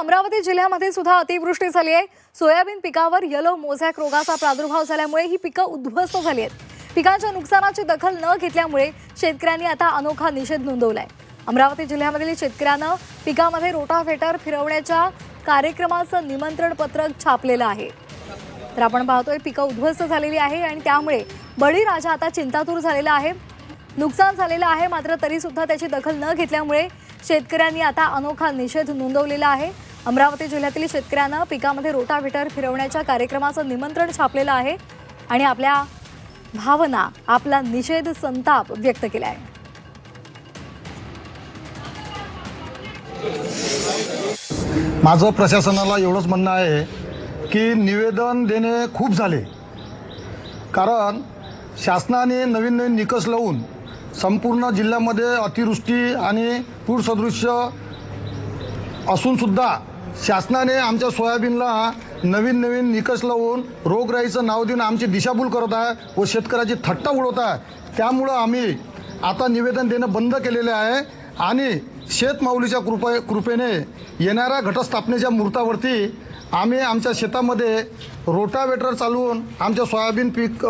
अमरावती जिल्ह्यामध्ये सुद्धा अतिवृष्टी झाली आहे. सोयाबीन पिकावर यलो मोझॅक रोगाचा प्रादुर्भाव झाल्यामुळे ही पिकं उद्ध्वस्त झाली आहेत. पिकांच्या नुकसानाची दखल न घेतल्यामुळे शेतकऱ्यांनी आता अनोखा निषेध नोंदवलाय. अमरावती जिल्ह्यामधील शेतकऱ्यानं पिकामध्ये रोटाफेटर फिरवण्याच्या कार्यक्रमाचं निमंत्रण पत्रक छापलेलं आहे. तर आपण पाहतोय पिकं उद्ध्वस्त झालेली आहे आणि त्यामुळे बळीराजा आता चिंतातूर झालेला आहे. नुकसान झालेलं आहे मात्र तरी सुद्धा त्याची दखल न घेतल्यामुळे शेतकऱ्यांनी आता अनोखा निषेध नोंदवलेला आहे. अमरावती जिल्ह्यातील शेतकऱ्यांना पिकामध्ये रोटाव्हेटर फिरवण्याच्या कार्यक्रमाचं निमंत्रण छापलेलं आहे आणि आपल्या भावना आपला निषेध संताप व्यक्त केला आहे माझं प्रशासनाला एवढंच म्हणणं आहे की निवेदन देणे खूप झाले. कारण शासनाने नवीन नवीन निकष लावून संपूर्ण जिल्ह्यामध्ये अतिवृष्टी आणि पूरसदृश्य असूनसुद्धा शासनाने आमच्या सोयाबीनला नवीन नवीन निकष लावून रोगराईचं नाव देऊन आमची दिशाभूल करत आहे व शेतकऱ्याची थट्टा उडवत आहे. त्यामुळं आम्ही आता निवेदन देणं बंद केलेले आहे आणि शेतमाऊलीच्या कृपा कृपेने येणाऱ्या घटस्थापनेच्या मुहूर्तावरती आम्ही आमच्या शेतामध्ये रोटावेटर चालवून आमच्या सोयाबीन पीक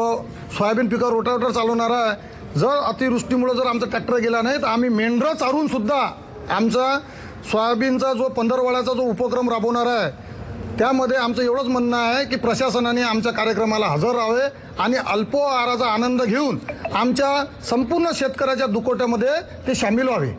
सोयाबीन पिकावर रोटावेटर चालवणार आहे. जर अतिवृष्टीमुळं जर आमचा ट्रॅक्टर गेला नाही तर आम्ही मेंढरं चारून सुद्धा आमचा सोयाबीनचा जो पंधरवड्याचा जो उपक्रम राबवणार आहे त्यामध्ये आमचं एवढंच म्हणणं आहे की प्रशासनाने आमच्या कार्यक्रमाला हजर राहावे आणि अल्पोहाराचा आनंद घेऊन आमच्या संपूर्ण शेतकऱ्याच्या दुकोट्यामध्ये ते सामील व्हावे.